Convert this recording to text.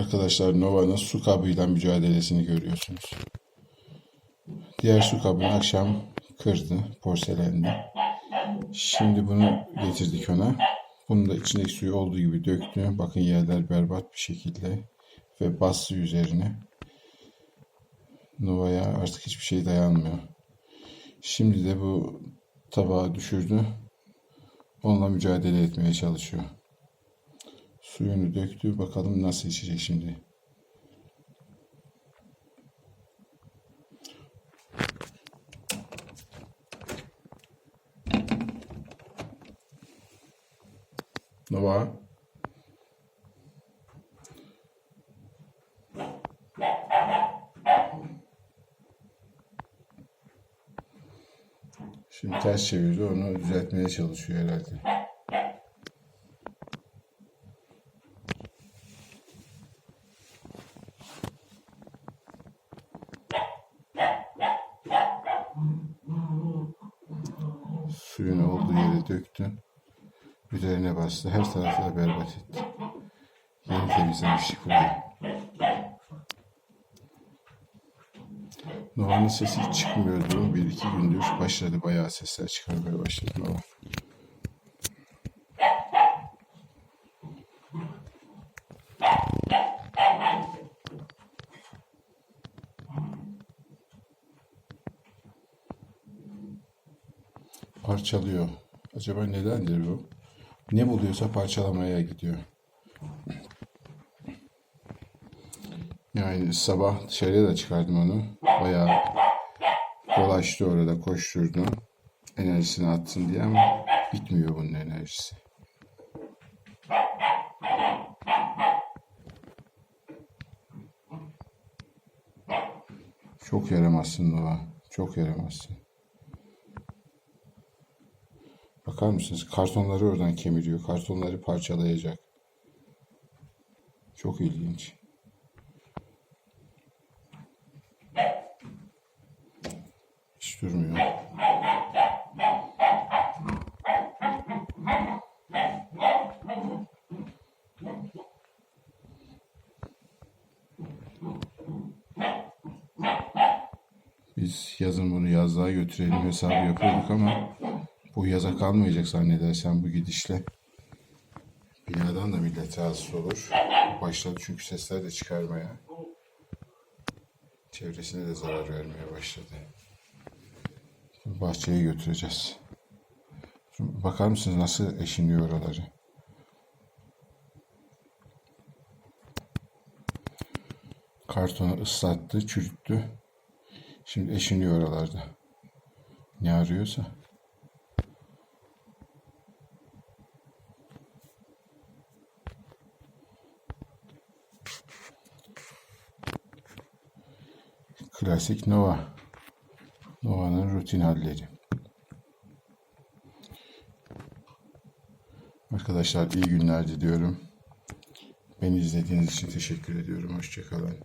Arkadaşlar Nova'nın su kabıyla mücadelesini görüyorsunuz. Diğer su kabını akşam kırdı porselendi. Şimdi bunu getirdik ona. Bunu da içindeki suyu olduğu gibi döktü. Bakın yerler berbat bir şekilde ve bastı üzerine. Nova'ya artık hiçbir şey dayanmıyor. Şimdi de bu tabağı düşürdü. Onunla mücadele etmeye çalışıyor. Suyunu döktü. Bakalım nasıl içecek şimdi. Nova. Şimdi ters çevirdi. Onu düzeltmeye çalışıyor herhalde. Suyunu olduğu yere döktü. Üzerine bastı. Her tarafı berbat etti. Yeni temizlemiştik burayı. Nova'nın sesi çıkmıyordu. Bir iki gündür başladı. Bayağı sesler çıkarmaya başladı Nova. Parçalıyor. Acaba nedendir bu? Ne buluyorsa parçalamaya gidiyor. Yani sabah dışarıya da çıkardım onu. Bayağı dolaştı orada koşturdu. Enerjisini atsın diye ama bitmiyor bunun enerjisi. Çok yaramazsın Nova. Çok yaramazsın. Bakar mısınız? Kartonları oradan kemiriyor. Kartonları parçalayacak. Çok ilginç. Hiç durmuyor. Biz yazın bunu yazlığa götürelim hesabı yapıyorduk ama bu yaza kalmayacak zannedersem bu gidişle. Binadan da millet rahatsız olur. Başladı çünkü sesler de çıkarmaya. Çevresine de zarar vermeye başladı. Şimdi bahçeye götüreceğiz. Şimdi bakar mısınız nasıl eşiniyor oraları? Kartonu ıslattı, çürüttü. Şimdi eşiniyor oralarda. Ne arıyorsa. Klasik Nova. Nova'nın rutin halleri. Arkadaşlar iyi günler diliyorum. Beni izlediğiniz için teşekkür ediyorum. Hoşçakalın.